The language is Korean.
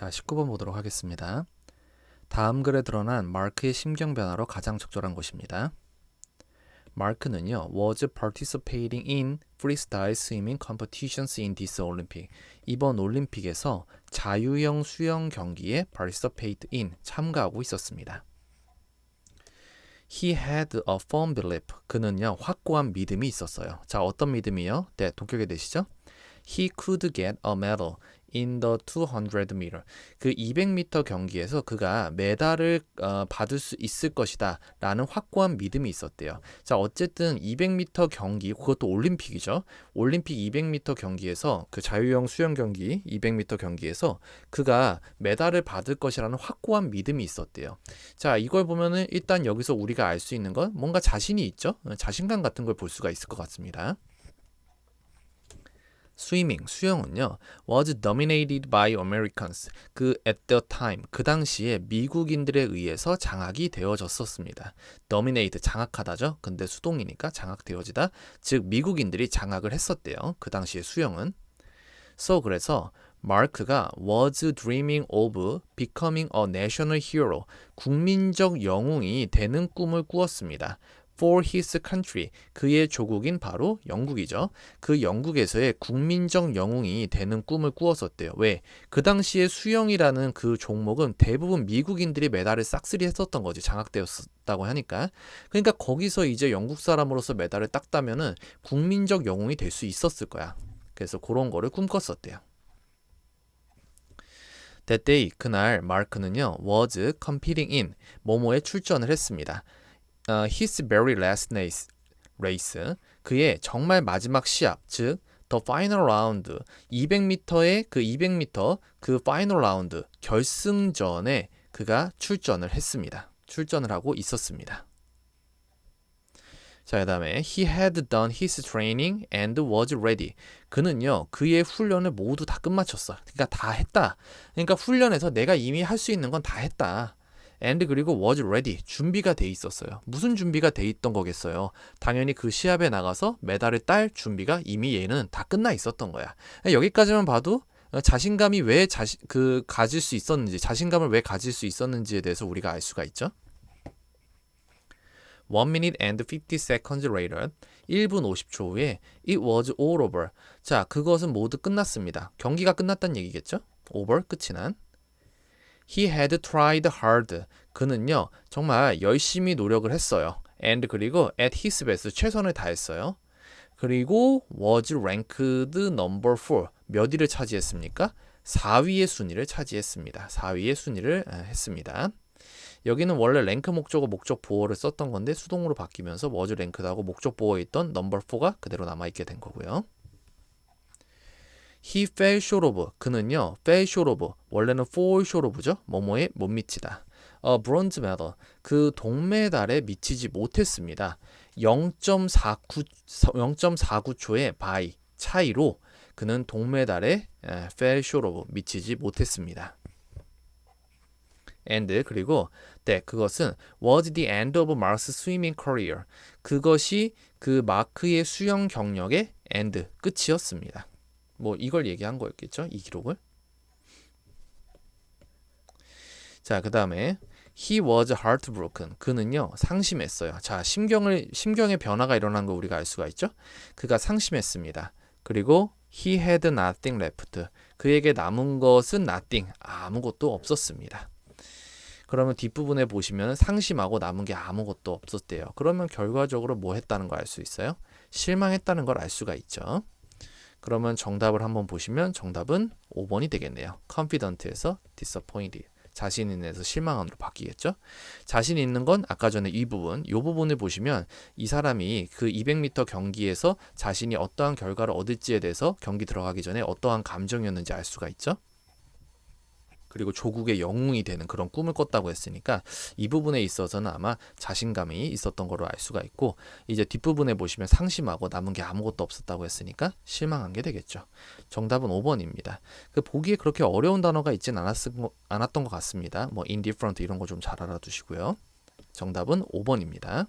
자, 19번 보도록 하겠습니다. 다음 글에 드러난 마크의 심경 변화로 가장 적절한 것입니다. 마크는요, was participating in freestyle swimming competitions in this Olympic. 이번 올림픽에서 자유형 수영 경기에 participate in 참가하고 있었습니다. He had a firm belief. 그는요, 확고한 믿음이 있었어요. 자, 어떤 믿음이요? 네, 독격에 되시죠? He could get a medal in the 200 meter. 그 200m 경기에서 그가 메달을 어, 받을 수 있을 것이다 라는 확고한 믿음이 있었대요. 자, 어쨌든 200m 경기, 그것도 올림픽이죠. 올림픽 200m 경기에서 그 자유형 수영 경기 200m 경기에서 그가 메달을 받을 것이라는 확고한 믿음이 있었대요. 자, 이걸 보면은 일단 여기서 우리가 알 수 있는 건 뭔가 자신이 있죠. 자신감 같은 걸 볼 수가 있을 것 같습니다. 스위밍, 수영은요, was dominated by Americans. 그 at the time, 그 당시에 미국인들에 의해서 장악이 되어졌었습니다. dominate, 장악하다죠. 근데 수동이니까 장악되어지다. 즉, 미국인들이 장악을 했었대요. 그 당시에 수영은. so, 그래서 마크가 was dreaming of becoming a national hero. 국민적 영웅이 되는 꿈을 꾸었습니다. For his country. 그의 조국인 바로 영국이죠. 그 영국에서의 국민적 영웅이 되는 꿈을 꾸었었대요. 왜? 그 당시에 수영이라는 그 종목은 대부분 미국인들이 메달을 싹쓸이 했었던 거지. 장악되었다고 하니까. 그러니까 거기서 이제 영국 사람으로서 메달을 딱 따면은 국민적 영웅이 될 수 있었을 거야. 그래서 그런 거를 꿈꿨었대요. That day, 그날 마크는요, was competing in, 모모에 출전을 했습니다. Uh, his very last race, 그의 정말 마지막 시합 즉 the final round 200m의 그 200m 그 final round 결승전에 그가 출전을 했습니다. 출전을 하고 있었습니다. 자, 그다음에 he had done his training and was ready. 그는요, 그의 훈련을 모두 다 끝마쳤어. 그러니까 다 했다. 그러니까 훈련에서 내가 이미 할 수 있는 건 다 했다. And 그리고 was ready 준비가 돼 있었어요. 무슨 준비가 돼 있던 거겠어요. 당연히 그 시합에 나가서 메달을 딸 준비가 이미 얘는 다 끝나 있었던 거야. 여기까지만 봐도 자신감이 왜 자신 그 가질 수 있었는지 자신감을 왜 가질 수 있었는지에 대해서 우리가 알 수가 있죠. 1 minute and 50 seconds later 1분 50초 후에 it was all over. 자, 그것은 모두 끝났습니다. 경기가 끝났다는 얘기겠죠? over 끝이 난 He had tried hard. 그는요, 정말 열심히 노력을 했어요. and 그리고 at his best 최선을 다했어요. 그리고 was ranked number 4. 몇 위를 차지했습니까? 4위의 순위를 차지했습니다. 4위의 순위를 했습니다. 여기는 원래 랭크 목적어 목적 보호를 썼던 건데 수동으로 바뀌면서 was ranked하고 목적 보호에 있던 number 4가 그대로 남아 있게 된 거고요. He fell short of. 그는요, fell short of. 원래는 fall short of죠. 뭐뭐에 못 미치다. 어, bronze medal. 그 동메달에 미치지 못했습니다. 0.49, 0.49초의 by 차이로 그는 동메달에 에, fell short of 미치지 못했습니다. and 그리고 네 그것은 was the end of Mark's swimming career. 그것이 그 마크의 수영 경력의 end 끝이었습니다. 뭐 이걸 얘기한 거였겠죠? 이 기록을. 자, 그다음에 he was heartbroken. 그는요, 상심했어요. 자, 심경을 심경의 변화가 일어난 거 우리가 알 수가 있죠? 그가 상심했습니다. 그리고 he had nothing left. 그에게 남은 것은 nothing. 아무것도 없었습니다. 그러면 뒷부분에 보시면 상심하고 남은 게 아무것도 없었대요. 그러면 결과적으로 뭐 했다는 걸 알 수 있어요? 실망했다는 걸 알 수가 있죠. 그러면 정답을 한번 보시면 정답은 5번이 되겠네요. confident에서 disappointed. 자신 있는에서 실망함으로 바뀌겠죠. 자신 있는 건 아까 전에 이 부분, 이 부분을 보시면 이 사람이 그 200m 경기에서 자신이 어떠한 결과를 얻을지에 대해서 경기 들어가기 전에 어떠한 감정이었는지 알 수가 있죠. 그리고 조국의 영웅이 되는 그런 꿈을 꿨다고 했으니까 이 부분에 있어서는 아마 자신감이 있었던 거로 알 수가 있고 이제 뒷부분에 보시면 상심하고 남은 게 아무것도 없었다고 했으니까 실망한 게 되겠죠. 정답은 5번입니다. 그 보기에 그렇게 어려운 단어가 있진 않았, 않았던 것 같습니다. 뭐 indifferent 이런 거 좀 잘 알아두시고요. 정답은 5번입니다.